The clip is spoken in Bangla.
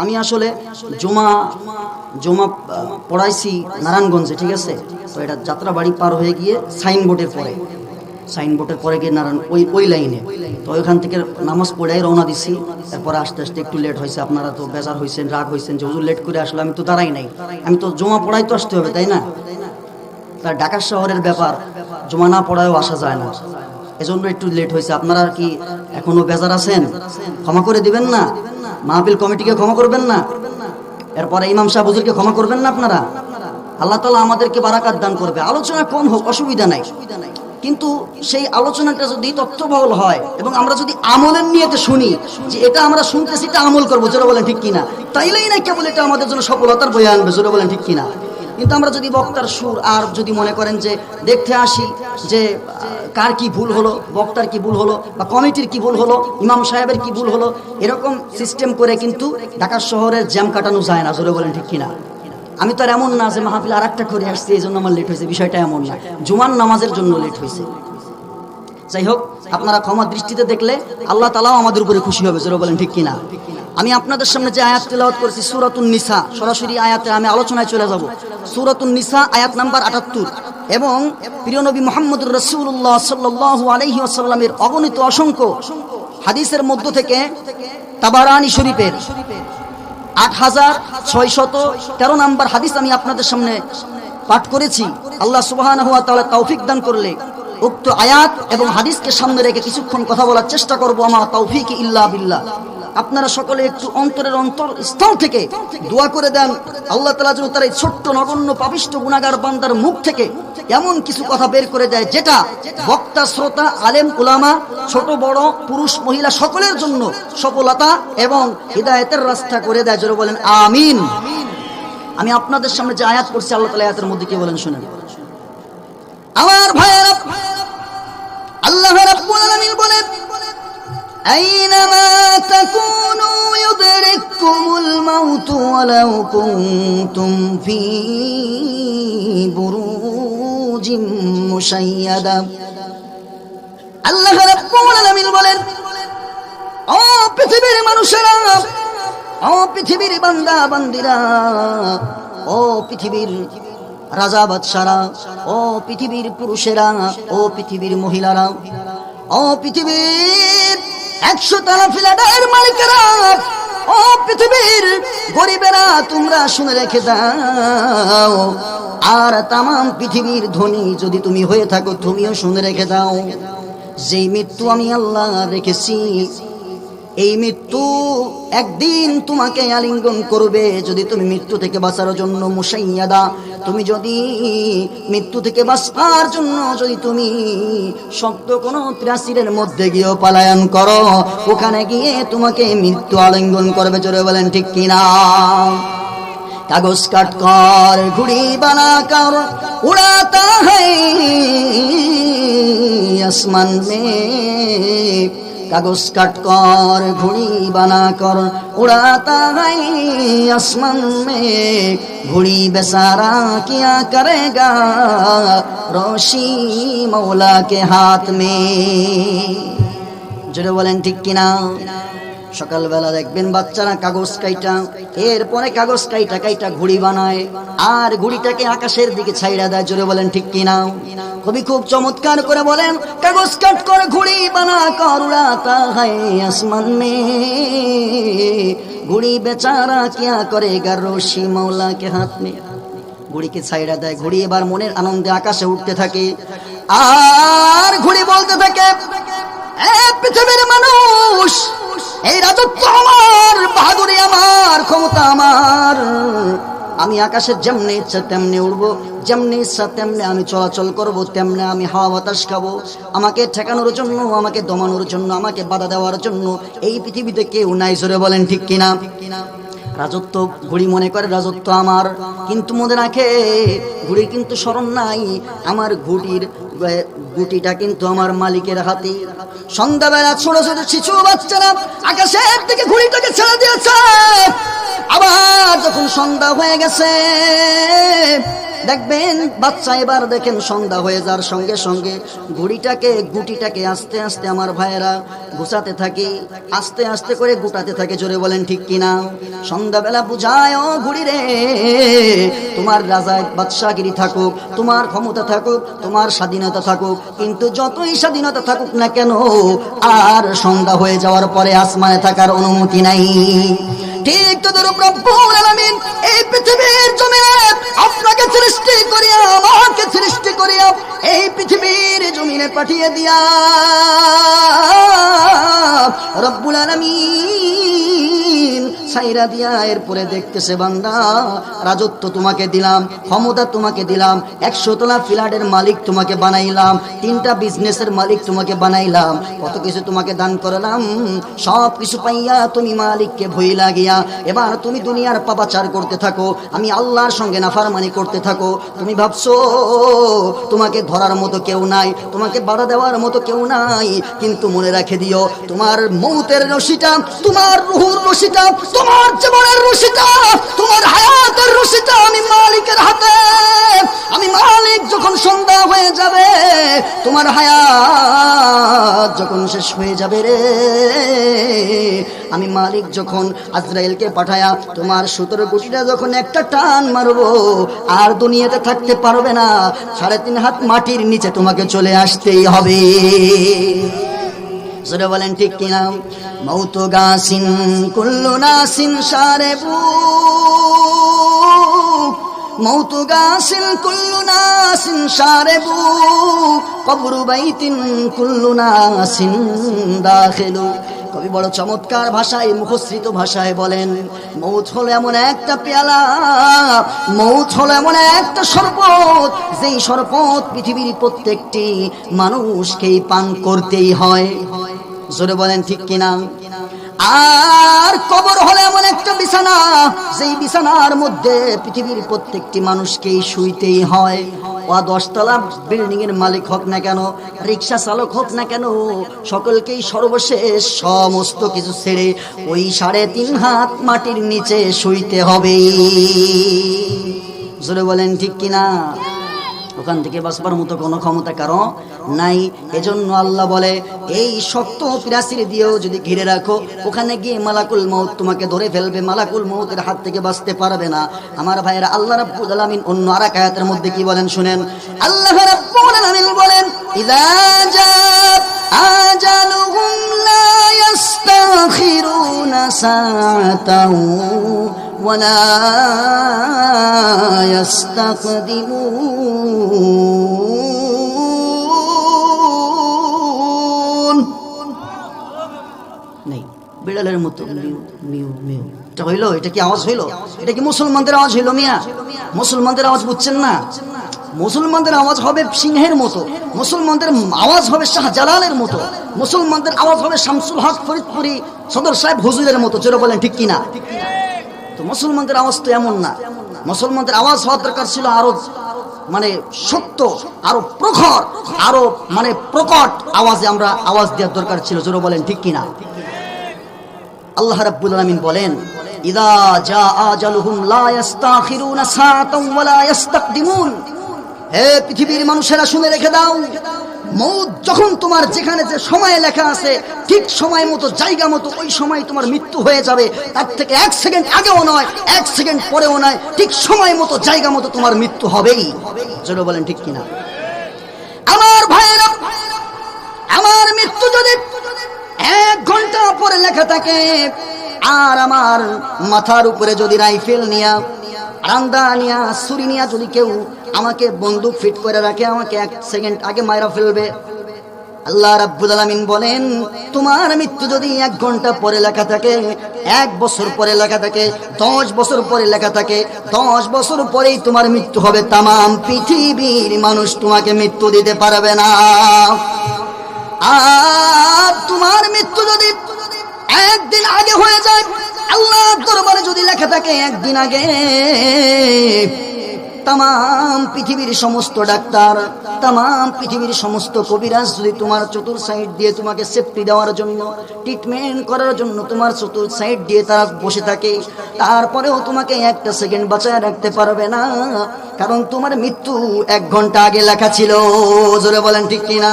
আমি আসলে জমা জমা পড়াইছি নারায়ণগঞ্জে, ঠিক আছে? তো এটা যাত্রাবাড়ি পার হয়ে গিয়ে সাইনবোর্ডের পরে সাইনবোর্ডের পরে গিয়ে নারায়ণ, ওই ওই লাইনে। তো ওইখান থেকে নামাজ পড়াই রওনা দিছি। তারপরে আস্তে আস্তে একটু লেট হয়েছে, আপনারা তো বেজার হয়েছেন, রাগ হয়েছেন যে লেট করে আসলে আমি তো দাঁড়াই নাই। আমি তো জমা পড়াই তো আসতে হবে, তাই না? তার ঢাকা শহরের ব্যাপার, জমা না পড়ায়ও আসা যায় না। এজন্য একটু লেট হয়েছে। আপনারা কি এখনও বেজার আছেন? ক্ষমা করে দিবেন না? মাহফিল কমিটিকে ক্ষমা করবেন না। এরপরে ইমাম সাহেব ক্ষমা করবেন না আপনারা? আল্লাহ তালা আমাদেরকে বারাকাত দান করবে। আলোচনা কম হোক, অসুবিধা নাই। কিন্তু সেই আলোচনাটা যদি তথ্যবহল হয় এবং আমরা যদি আমলের নিয়েতে শুনি যে এটা আমরা শুনতেছি, এটা আমল করব, জোরে বলেন ঠিক কিনা? তাইলেই না কেবল এটা আমাদের জন্য সফলতার বয়ে আনবে, জোরে বলেন ঠিক কিনা? কিন্তু আমরা যদি বক্তার সুর আর যদি মনে করেন যে দেখতে আসি যে কার কি ভুল হলো, বক্তার কি ভুল হলো বা কমিটির কি ভুল হলো, ইমাম সাহেবের কি ভুল হলো, এরকম সিস্টেম করে কিন্তু ঢাকা শহরের জ্যাম কাটানো যায় না, জোরে বলেন ঠিক কিনা? আমি তো আর এমন না যে মাহফিল আর একটা করে আসছি, এই জন্য আমার লেট হয়েছে, বিষয়টা এমন না। জুমান নামাজের জন্য লেট হয়েছে। যাই হোক, আপনারা ক্ষমা দৃষ্টিতে দেখলে আল্লাহ তালাও আমাদের উপরে খুশি হবে, জোরে বলেন ঠিক কিনা? আমি আপনাদের সামনে যে আয়াত তেলাওয়াত করেছি, সুরাতুন নিসা, সরাসরি আয়াতে আমি আলোচনায় চলে যাব। সুরাতুন নিসা, আয়াত নাম্বার আটাত্তর। এবং প্রিয় নবী মোহাম্মদুর রসুল্লাহ সাল্লাহ আলহি আসাল্লামের অগণিত অসংখ্য হাদিসের মধ্য থেকে তাবারানি শরীফের আট হাজার ছয় শত তেরো নাম্বার হাদিস আমি আপনাদের সামনে পাঠ করেছি। আল্লাহ সুবাহ তৌফিক দান করলে উক্ত আয়াত এবং হাদিসকে সামনে রেখে কিছুক্ষণ কথা বলার চেষ্টা করব। আমার তৌফিক ইল্লা বিল্লাহ। আপনারা সকলে একটু অন্তরের অন্তর স্থল থেকে দোয়া করে দেন। আল্লাহ তালা যেন তার এই ছোট্ট নগণ্য পাবিষ্ট গুণাগার বান্দার মুখ থেকে এমন কিছু কথা বের করে দেয়, যেটা বক্তা, শ্রোতা, আলেম, উলামা, ছোট, বড়, পুরুষ, মহিলা সকলের জন্য সফলতা এবং হৃদায়তের রাস্তা করে দেয়। যেন বলেন, আমিন। আমি আপনাদের সামনে যে আয়াত করছি আল্লাহ তালা আয়াতের মধ্যে কি বলেন শুনেন। আমার ভাইয়ের, আল্লাহ রাব্বুল আলামিন বলেন, আইনামা الموت ولو كنتم في بروج مشيدة আল্লাহ রাব্বুল আলামিন বলেন ও পৃথিবীর মানুষেরা ও পৃথিবীর বান্দা বান্দিরা ও পৃথিবীর রাজা বাদশারা ও পৃথিবীর পুরুষেরা ও পৃথিবীর মহিলারা ও পৃথিবীর একশো তালা ফিলাডার মালিকেরা ও পৃথিবীর গরিবেরা, তোমরা শুনে রেখে দাও। আর তাম পৃথিবীর ধনী যদি তুমি হয়ে থাকো, তুমিও শুনে রেখে দাও। যেই মৃত্যু আমি আল্লাহ রেখেছি এই মৃত্যু একদিন তোমাকে আলিঙ্গন করবে যদি তুমি মৃত্যু থেকে বাঁচার জন্য মুসাইয়াদা। তুমি যদি মৃত্যু থেকে বাঁচার জন্য যদি তুমি শক্ত কোনো ত্রাসিরের মধ্যে গিয়ে পালায়ন করো, ওখানে গিয়ে তোমাকে মৃত্যু আলিঙ্গন করবে চলে বলেন ঠিক কিনা? কাগজ কাট কর, ঘুড়ি বানা কর উড়াতা আসমান কাগজ কাট কর, ঘুড়ি বানা কর উড়াতা গাই আসমান মে। ঘুড়ি বেসারা কিয়া করেগা রশি মৌলা কে হাত মে। যেটা বলেন ঠিক কিনা? সকালবেলা দেখবেন বাচ্চারা কাগজ কাইটা, এরপরে কাগজ কাইটা কাইটা ঘুড়ি বানায়, আর ঘুড়িটাকে আকাশের দিকে ছাইড়া দেয়, জোরে বলেন, ঠিক কিনা? কবি খুব চমৎকার করে বলেন, কাগজ কাট করে ঘুড়ি বানা কর উড়াতা আসমান মে। ঘুড়ি বেচারা কিয়া করে গার রশি কে হাত মে। ঘুড়িকে ছাইড়া দেয়, ঘুড়ি এবার মনের আনন্দে আকাশে উঠতে থাকে। আর ঘুড়ি বলতে থাকে পৃথিবীর মানুষ এই রাজত্ব আমার বাহাদুরি আমার ক্ষমতা আমার। আমি আকাশের যেমনি ইচ্ছা তেমনি উড়বো যেমনি ইচ্ছা তেমনি আমি চলাচল করব তেমনি আমি হাওয়া বাতাস খাব। আমাকে ঠেকানোর জন্য আমাকে দমানোর জন্য আমাকে বাধা দেওয়ার জন্য এই পৃথিবীতে কেউ নাই জোরে বলেন ঠিক কিনা? রাজত্ব ঘুড়ি মনে করে রাজত্ব আমার কিন্তু মনে রাখে ঘুড়ি কিন্তু স্মরণ নাই। আমার ঘুটির এ, গুটিটা কিন্তু আমার মালিকের হাতে। সন্ধ্যাবেলা ছোট ছোট শিশু বাচ্চারা আকাশের দিকে ঘুড়িটাকে ছেড়ে দিয়েছে। আবার যখন সন্ধ্যা হয়ে গেছে দেখবেন, বাচ্চা এবার দেখেন সন্ধ্যা হয়ে যাওয়ার সঙ্গে সঙ্গে ঘুড়িটাকে, গুটিটাকে আস্তে আস্তে আমার ভাইয়েরা গুছাতে থাকে, আস্তে আস্তে করে গুটাতে থাকে, জোরে বলেন ঠিক কিনা? সন্ধ্যাবেলা বুঝায়, ও ঘুড়ি রে, তোমার রাজা বাদশাগিরি থাকুক, তোমার ক্ষমতা থাকুক, তোমার স্বাধীনতা থাকুক, কিন্তু যতই স্বাধীনতা থাকুক না কেন, আর সন্ধ্যা হয়ে যাওয়ার পরে আসমানে থাকার অনুমতি নাই। ঠিক তো ধরো রব্বুল আলামিন এই পৃথিবীর জমিনে আপনাকে সৃষ্টি করিয়া, আমাকে সৃষ্টি করিয়া এই পৃথিবীর জমিনে পাঠিয়ে দিয়া। রব্বুল আলামিন সাইরা দিয়া এরপরে দেখতেছে বান্দা, রাজত্ব তোমাকে দিলাম, ক্ষমতা তোমাকে দিলাম, একশো তলা ফ্ল্যাটের মালিক তোমাকে বানাইলাম, তিনটা বিজনেসের মালিক তোমাকে বানাইলাম, কত কিছু তোমাকে দান করলাম, সব কিছু পাইয়া তুমি মালিককে ভই লাগিয়া এবার তুমি দুনিয়ার পাপাচার করতে থাকো, আমি আল্লাহর সঙ্গে নাফারমানি করতে থাকো, তুমি ভাবছ, তোমাকে ধরার মতো কেউ নাই, তোমাকে বাধা দেওয়ার মতো কেউ নাই, কিন্তু মনে রাখে দিও, তোমার মৌতের রশিটা, তোমার রুহুর রশিটা তোমার জীবনের রশিটা, তোমার হায়াতের রশিটা আমি মালিকের হাতে। আমি মালিক যখন সন্ধ্যা হয়ে যাবে, তোমার হায়াত যখন শেষ হয়ে যাবে রে। আমি মালিক যখন আজরাইলকে পাঠায়া তোমার সতেরো কোটিটা যখন একটা টান মারবো, আর দুনিয়াতে থাকতে পারবে না, সাড়ে তিন হাত মাটির নিচে তোমাকে চলে আসতেই হবে। জোরে বলেন ঠিক কিনা মৌত গাছিন কুল্লু নাসিন সারে মৌত গাছিন কুল্লু নাসিন সারে কবরু বাইতিন কুল্লু নাসিন দাখিলু। কবি বড় চমৎকার ভাষায় মুখশ্রিত ভাষায় বলেন, মৌত হলো এমন একটা পেয়ালা, মৌত হলো এমন একটা শরবত, যেই শরবত পৃথিবীর প্রত্যেকটি মানুষকেই পান করতেই হয়। জোরে বলেন ঠিক কিনা? আর কবর হলে এমন একটা বিছানা, যেই বিছানার মধ্যে পৃথিবীর প্রত্যেকটি মানুষকেই শুইতেই হয়। ও দশতলা বিল্ডিং এর মালিক হোক না কেন, রিক্সা চালক হোক না কেন, সকলকেই সর্বশেষ সমস্ত কিছু ছেড়ে ওই সাড়ে তিন হাত মাটির নিচে শুইতে হবে জোরে বলেন ঠিক কিনা? ওখান থেকে বাঁচবার মতো কোনো ক্ষমতা কারও নাই। এজন্য আল্লাহ বলে, এই শক্ত পিরাসির দিয়েও যদি ঘিরে রাখো, ওখানে গিয়ে মালাকুল মৌত তোমাকে ধরে ফেলবে। মালাকুল মৌতের হাত থেকে বাঁচতে পারবে না। আমার ভাইয়েরা, আল্লাহ রাব্বুল আলামিন অন্য আর আয়াতের মধ্যে কি বলেন শুনেন? আল্লাহ রাব্বুল আলামিন বলেন ইযা জা আজালুহুম লা ইস্তাখিরুনা সাআতাও ولا يستقدمون নেই বিড়ালের মতো মিউ মিউ মিউ এটা হইলো এটা কি আওয়াজ হইলো এটা কি মুসলমানদের আওয়াজ হইলো মিয়া মুসলমানদের আওয়াজ বুঝছেন না মুসলমানদের আওয়াজ হবে সিংহের মতো, মুসলমানদের আওয়াজ হবে শাহজালালের মতো, মুসলমানদের আওয়াজ হবে শামসুল হক ফরিদপুরি সদর সাহেব হুজুরের মতো চলো বলেন ঠিক কিনা? তো মুসলমানদের আওয়াজ তো এমন না, মুসলমানদের আওয়াজ হওয়ার দরকার ছিল আরও মানে সত্য, আরও প্রখর, আরও মানে প্রকট আওয়াজে আমরা আওয়াজ দেওয়ার দরকার ছিল, জোরে বলেন ঠিক কিনা? আল্লাহ রাব্বুল আলামিন বলেন, ইদা জা আজালুহুম লা ইস্তাখিরুনা সাআতাও ওয়া লা ইস্তাকদিমুন। হে পৃথিবীর মানুষেরা, শুনে রেখে দাও। মৌত যখন তোমার যেখানে যে সময় লেখা আছে, ঠিক সময় মতো, জায়গা মতো, ওই সময় তোমার মৃত্যু হয়ে যাবে। তার থেকে এক সেকেন্ড আগেও নয়, এক সেকেন্ড পরেও নয়, ঠিক সময় মতো, জায়গা মতো তোমার মৃত্যু হবেই। জোরে বলেন, ঠিক কিনা? আমার ভাইয়েরা, আমার মৃত্যু যদি এক ঘণ্টা পরে লেখা থাকে, আর আমার মাথার উপরে যদি রাইফেল নিয়া রান্দা নিয়া, ছুরি নিয়া যদি কেউ আমাকে বন্দুক ফিট করে রাখে, আমাকে এক সেকেন্ড আগে মায়েরা ফেলবে। আল্লাহ রাব্বুল আলামিন বলেন, তোমার মৃত্যু যদি এক ঘণ্টা পরে লেখা থাকে, এক বছর পরে লেখা থাকে, দশ বছর পরে লেখা থাকে, দশ বছর পরেই তোমার মৃত্যু হবে। তামাম পৃথিবীর মানুষ তোমাকে মৃত্যু দিতে পারবে না। আর তোমার মৃত্যু যদি একদিন আগে হয়ে যায় আল্লাহ দরবারে যদি লেখা থাকে, একদিন আগে তাম পৃথিবীর সমস্ত ডাক্তার তাম পৃথিবীর সমস্ত কবিরাজ যদি তোমার চতুর সাইড দিয়ে তোমাকে সেফটি দেওয়ার জন্য ট্রিটমেন্ট করার জন্য তোমার চতুর সাইড দিয়ে তারা বসে থাকে, তারপরেও তোমাকে একটা সেকেন্ড বাঁচায় রাখতে পারবে না। কারণ তোমার মৃত্যু এক ঘণ্টা আগে লেখা ছিল। জোরে বলেন ঠিক কিনা?